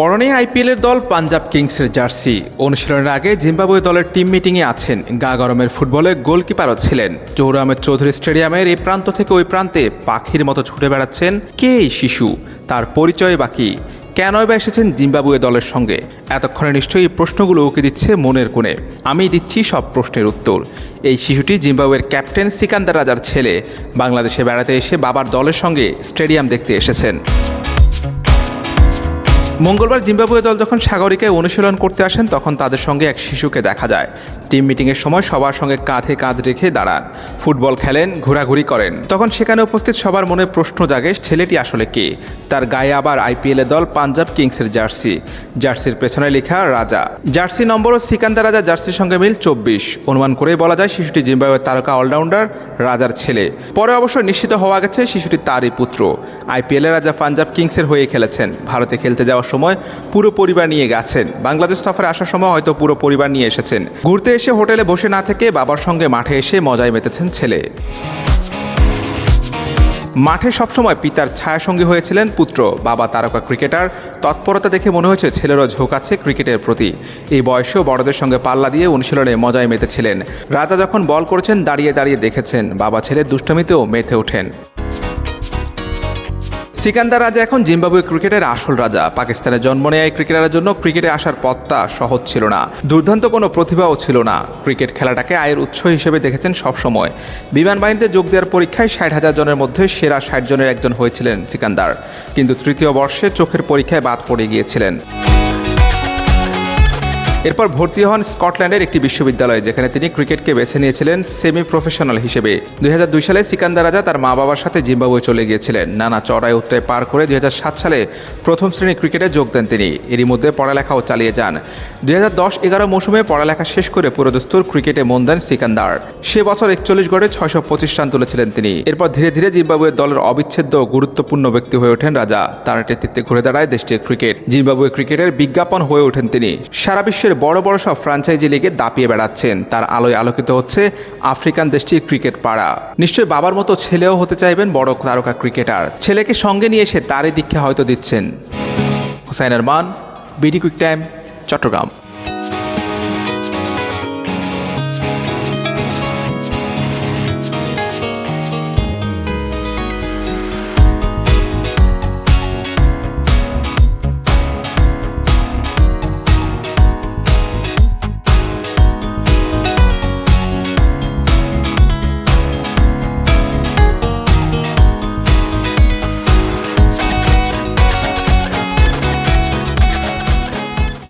পরনে আইপিএলের দল পাঞ্জাব কিংসের জার্সি। অনুশীলনের আগে জিম্বাবুয়ে দলের টিম মিটিংয়ে আছেন গা গরমের ফুটবলে গোলকিপারও ছিলেন। জহুর চৌধুরী স্টেডিয়ামের এই প্রান্ত থেকে ওই প্রান্তে পাখির মতো ছুটে বেড়াচ্ছেন কে এই শিশু? তার পরিচয় বাকি কেনই বা এসেছেন জিম্বাবুয়ে দলের সঙ্গে? এতক্ষণে নিশ্চয়ই প্রশ্নগুলো উকে দিচ্ছে মনের কোণে। আমি দিচ্ছি সব প্রশ্নের উত্তর। এই শিশুটি জিম্বাবুয়ের ক্যাপ্টেন সিকান্দার রাজার ছেলে। বাংলাদেশে বেড়াতে এসে বাবার দলের সঙ্গে স্টেডিয়াম দেখতে এসেছেন। মঙ্গলবার জিম্বাবুয়ে দল যখন সাগরিকায় অনুশীলন করতে আসেন, তখন তাদের সঙ্গে এক শিশুকে দেখা যায়। টিম মিটিংয়ের সময় সবার সঙ্গে কাঁধে কাঁধ রেখে দাঁড়ান। ফুটবল খেলেন, ঘোরাঘুরি করেন। তখন সেখানে উপস্থিত সবার মনে প্রশ্ন জাগে, ছেলেটি আসলে কে? তার গায়ে আবার আইপিএল দল পাঞ্জাব কিংসের জার্সি। জার্সির পেছনে লেখা রাজা। জার্সি নম্বর ও সিকান্দার রাজা জার্সির সঙ্গে মিল চব্বিশ। অনুমান করেই বলা যায়, শিশুটি জিম্বাবুয়ের তারকা অলরাউন্ডার, রাজার ছেলে। পরে অবশ্য নিশ্চিত হওয়া গেছে, শিশুটি তারই পুত্র। আইপিএলের রাজা পাঞ্জাব কিংসের হয়ে খেলেছেন। ভারতে খেলতে যাওয়ার সময় পুরো পরিবার নিয়ে গেছেন। বাংলাদেশ সফরে আসার সময় হয়তো পুরো পরিবার নিয়ে এসেছেন। ঘুরতে এসে হোটেলে বসে না থেকে বাবার সঙ্গে মাঠে এসে মজায় মেতেছেন ছেলে। মাঠে সবসময় পিতার ছায়াসঙ্গী হয়েছিলেন পুত্র, বাবা তারকা ক্রিকেটার। তৎপরতা দেখে মনে হয়েছে ছেলেরও ঝোঁক আছে ক্রিকেটের প্রতি। এই বয়সেও বড়দের সঙ্গে পাল্লা দিয়ে অনুশীলনে মজায় মেতেছিলেন। রাজা যখন বল করেছেন, দাঁড়িয়ে দাঁড়িয়ে দেখেছেন, বাবা ছেলের দুষ্টামিতেও মেতে ওঠেন। সিকান্দার রাজা এখন জিম্বাবুয়ে ক্রিকেটের আসল রাজা। পাকিস্তানে জন্ম নেয় ক্রিকেটারের জন্য ক্রিকেটে আসার পথটা সহজ ছিল না। দুর্দান্ত কোনো প্রতিভাও ছিল না। ক্রিকেট খেলাটাকে আয়ের উৎস হিসেবে দেখেছেন সবসময়। বিমান বাহিনীতে যোগ দেওয়ার পরীক্ষায় ষাট হাজার জনের মধ্যে সেরা ষাট জনের একজন হয়েছিলেন সিকান্দার। কিন্তু তৃতীয় বর্ষে চোখের পরীক্ষায় বাদ পড়ে গিয়েছিলেন। এরপর ভর্তি হন স্কটল্যান্ডের একটি বিশ্ববিদ্যালয়ে, যেখানে তিনি ক্রিকেটকে বেছে নিয়েছিলেন সেমি প্রফেশনাল হিসেবে। দুই সালে সিকান্দার রাজা তার মা বাবার সাথে জিম্বাবুয়ে চলে গিয়েছিলেন। নানা চড়াই উত্তরে পার করে দুই হাজার সাত সালে প্রথম শ্রেণি ক্রিকেটে যোগ দেন তিনি। এরই মধ্যে পড়ালেখাও চালিয়ে যান। দুই হাজার দশ এগারো মৌসুমে পড়ালেখা শেষ করে পুরোদস্তুর ক্রিকেটে মন দেন সিকান্দার। সে বছর একচল্লিশ গড়ে ছয়শো পঁচিশ রান তুলেছিলেন তিনি। এরপর ধীরে ধীরে জিম্বাবুয়ের দলের অবিচ্ছেদ্য গুরুত্বপূর্ণ ব্যক্তি হয়ে ওঠেন রাজা। তার নেতৃত্বে ঘুরে দাঁড়ায় দেশটির ক্রিকেট। জিম্বাবুয়ে ক্রিকেটের বিজ্ঞাপন হয়ে ওঠেন তিনি। সারা বিশ্বের বড় বড় সব ফ্রাঞ্চাইজি লিগে দাপিয়ে বেড়াচ্ছেন। তার আলোয় আলোকিত হচ্ছে আফ্রিকান দেশটির ক্রিকেট পাড়া। নিশ্চয়ই বাবার মতো ছেলেও হতে চাইবেন বড় তারকা ক্রিকেটার ছেলেকে সঙ্গে নিয়ে এসে তারই দীক্ষা হয়তো দিচ্ছেন। Hussain Arman BD quick time Chattogram.